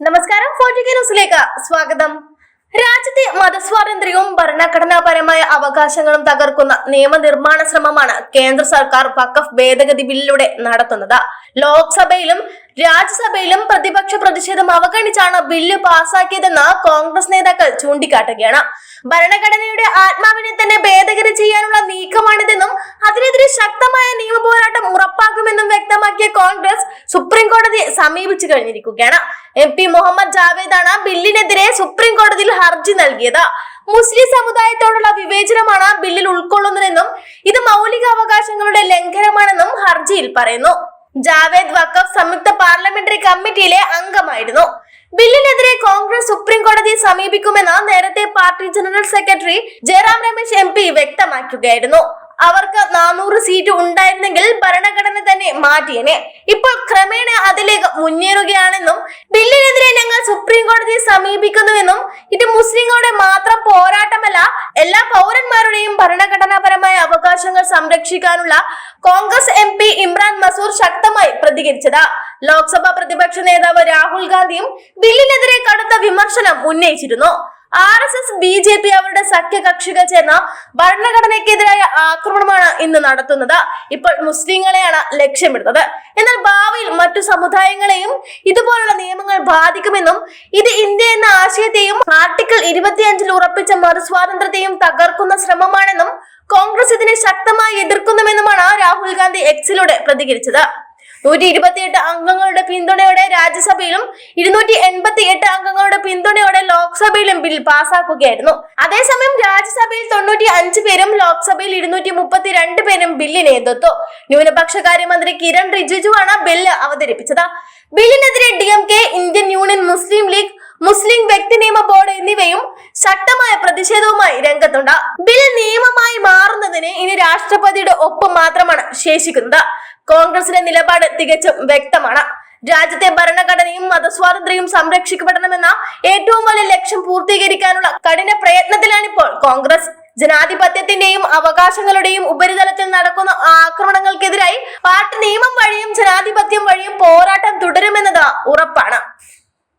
ന്യൂസിലേക്ക് സ്വാഗതം. രാജ്യത്തെ മതസ്വാതന്ത്ര്യവും ഭരണഘടനാപരമായ അവകാശങ്ങളും തകർക്കുന്ന നിയമനിർമ്മാണ ശ്രമമാണ് കേന്ദ്ര സർക്കാർ വഖഫ് ഭേദഗതി ബില്ലിലൂടെ നടത്തുന്നത്. ലോക്സഭയിലും രാജ്യസഭയിലും പ്രതിപക്ഷ പ്രതിഷേധം അവഗണിച്ചാണ് ബില്ല് പാസാക്കിയതെന്ന് കോൺഗ്രസ് നേതാക്കൾ ചൂണ്ടിക്കാട്ടുകയാണ്. ഭരണഘടനയുടെ ആത്മാവിനെ തന്നെ ഭേദഗതി ചെയ്യാനുള്ള നീക്കമാണിതെന്നും അതിനെതിരെ ശക്തമായ നിയമ പോരാട്ടം ഉറപ്പാക്കുമെന്നും വ്യക്തമാക്കിയ കോൺഗ്രസ് സുപ്രീം കോടതിയെ സമീപിച്ചു കഴിഞ്ഞിരിക്കുകയാണ്. എം പി മുഹമ്മദ് ജാവേദാണ് ബില്ലിനെതിരെ സുപ്രീം കോടതിയിൽ ഹർജി നൽകിയത്. മുസ്ലിം സമുദായത്തോടുള്ള വിവേചനമാണ് ബില്ലിൽ ഉൾക്കൊള്ളുന്നതെന്നും ഇത് മൗലിക അവകാശങ്ങളുടെ ലംഘനമാണെന്നും ഹർജിയിൽ പറയുന്നു. ജാവേദ് വക്കഫ് സംയുക്ത പാർലമെന്ററി കമ്മിറ്റിയിലെ അംഗമായിരുന്നു. ബില്ലിനെതിരെ കോൺഗ്രസ് സുപ്രീം കോടതിയെ സമീപിക്കുമെന്ന് നേരത്തെ party general secretary Jairam Ramesh M വ്യക്തമാക്കുകയായിരുന്നു. അവർക്ക് നാനൂറ് സീറ്റ് ഉണ്ടായിരുന്നെങ്കിൽ ഭരണഘടന തന്നെ മാറ്റിയനെ. ഇപ്പോൾ ക്രമേണ അതിലേക്ക് മുന്നേറുകയാണെന്നും ബില്ലിനെതിരെ ഞങ്ങൾ സുപ്രീം കോടതിയെ സമീപിക്കുന്നുവെന്നും ഇത് മുസ്ലിങ്ങളുടെ മാത്രം പോരാട്ടമല്ല എല്ലാ പൗരന്മാരുടെയും ഭരണഘടനാപരമായ അവകാശങ്ങൾ സംരക്ഷിക്കാനുള്ള കോൺഗ്രസ് എം പി ഇമ്രാൻ മസൂർ ശക്തമായി പ്രതികരിച്ചത്. ലോക്സഭാ പ്രതിപക്ഷ നേതാവ് രാഹുൽ ഗാന്ധിയും ബില്ലിനെതിരെ കടുത്ത വിമർശനം ഉന്നയിച്ചിരുന്നു. R S S B J P അവരുടെ സഖ്യകക്ഷികൾ ചേർന്ന ഭരണഘടനയ്ക്കെതിരായ ആക്രമണമാണ് ഇന്ന് നടത്തുന്നത്. ഇപ്പോൾ മുസ്ലിങ്ങളെയാണ് ലക്ഷ്യമിടുന്നത്. എന്നാൽ ഭാവിയിൽ മറ്റു സമുദായങ്ങളെയും ഇതുപോലുള്ള നിയമങ്ങൾ ബാധിക്കുമെന്നും ഇത് ഇന്ത്യ എന്ന ആശയത്തെയും ആർട്ടിക്കിൾ ഇരുപത്തിയഞ്ചിൽ ഉറപ്പിച്ച മറുസ്വാതന്ത്ര്യത്തെയും തകർക്കുന്ന ശ്രമമാണെന്നും കോൺഗ്രസ് ഇതിനെ ശക്തമായി എതിർക്കുന്നുമെന്നുമാണ് രാഹുൽ ഗാന്ധി എക്സിലൂടെ പ്രതികരിച്ചത്. നൂറ്റി ഇരുപത്തിയെട്ട് അംഗങ്ങളുടെ പിന്തുണയോടെ രാജ്യസഭയിലും ഇരുന്നൂറ്റി എൺപത്തി എട്ട് അംഗങ്ങളുടെ പിന്തുണയോടെ ലോക്സഭയിലും ബിൽ പാസാക്കുകയായിരുന്നു. അതേസമയം രാജ്യസഭയിൽ തൊണ്ണൂറ്റി അഞ്ച് പേരും ലോക്സഭയിൽ ഇരുന്നൂറ്റി മുപ്പത്തിരണ്ട് പേരും ബില്ലിനെ എതിർത്തു ന്യൂനപക്ഷകാര്യമന്ത്രി കിരൺ റിജിജുവാണ് ബില്ല് അവതരിപ്പിച്ചത്. ബില്ലിനെതിരെ D M K Indian Union Muslim League മുസ്ലിം വ്യക്തി നിയമ ബോർഡ് എന്നിവയും ശക്തമായ പ്രതിഷേധവുമായി രംഗത്തുണ്ട്. ബിൽ നിയമമായി മാറുന്നതിന് ഇനി രാഷ്ട്രപതിയുടെ ഒപ്പം മാത്രമാണ് ശേഷിക്കുന്നത്. കോൺഗ്രസിന്റെ നിലപാട് തികച്ചും വ്യക്തമാണ്. രാജ്യത്തെ ഭരണഘടനയും മതസ്വാതന്ത്ര്യവും സംരക്ഷിക്കപ്പെടണമെന്ന ഏറ്റവും വലിയ ലക്ഷ്യം പൂർത്തീകരിക്കാനുള്ള കഠിന പ്രയത്നത്തിലാണിപ്പോൾ കോൺഗ്രസ്. ജനാധിപത്യത്തിന്റെയും അവകാശങ്ങളുടെയും ഉപരിതലത്തിൽ നടക്കുന്ന ആക്രമണങ്ങൾക്കെതിരായി പാർട്ടി നിയമം വഴിയും ജനാധിപത്യം വഴിയും പോരാട്ടം തുടരുമെന്നത് ഉറപ്പാണ്.